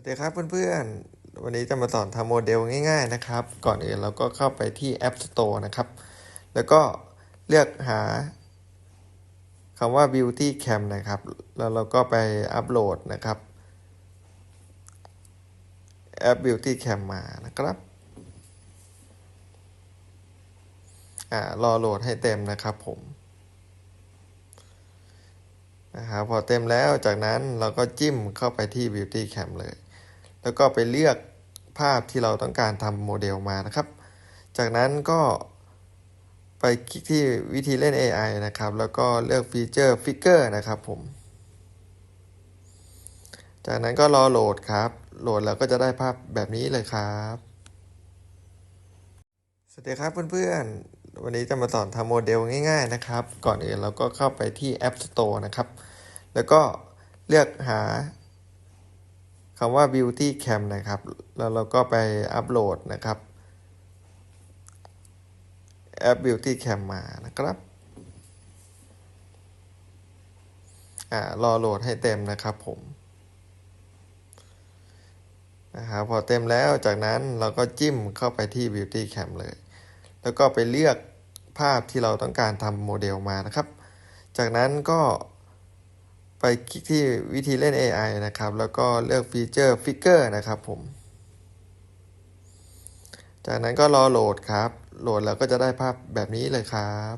สวัสดีครับเพื่อนๆ วันนี้จะมาสอนทำโมเดลง่าย ๆนะครับ ก่อนอื่นเราก็เข้าไปที่ App Store นะครับ แล้วก็เลือกหาคำว่า Beauty Cam นะครับ แล้วเราก็ไปอัปโหลดนะครับแอป Beauty Cam มานะครับอ่ารอโหลดให้เต็มนะครับผมนะครับพอเต็มแล้วจากนั้นเราก็จิ้มเข้าไปที่ Beauty Cam เลย แล้วก็ไปเลือกภาพที่เราต้องการทำโมเดลมานะครับ จากนั้นก็ไปคลิกที่วิธีเล่น AI นะครับ แล้วก็เลือกฟีเจอร์ฟิกเกอร์นะครับผม จากนั้นก็รอโหลดครับ โหลดแล้วก็จะได้ภาพแบบนี้เลยครับ สวัสดีครับเพื่อนๆ วันนี้จะมาสอนทำโมเดลง่าย ๆนะครับ ก่อนอื่นเราก็เข้าไปที่ App Store นะครับ แล้วก็เลือกหา คำว่า Beauty Cam นะครับ แล้วเราก็ไปอัปโหลดนะครับแอป Beauty Cam มานะครับอ่ารอโหลดให้เต็มนะครับผมนะครับพอเต็มแล้วจากนั้นเราก็จิ้มเข้าไปที่ Beauty Cam เลย แล้วก็ไปเลือกภาพที่เราต้องการทำโมเดลมานะครับ จากนั้นก็ ไปคลิกที่วิธีเล่น AI นะครับ แล้วก็เลือกฟีเจอร์ฟิกเกอร์นะครับผม จากนั้นก็รอโหลดครับ โหลดแล้วก็จะได้ภาพแบบนี้เลยครับ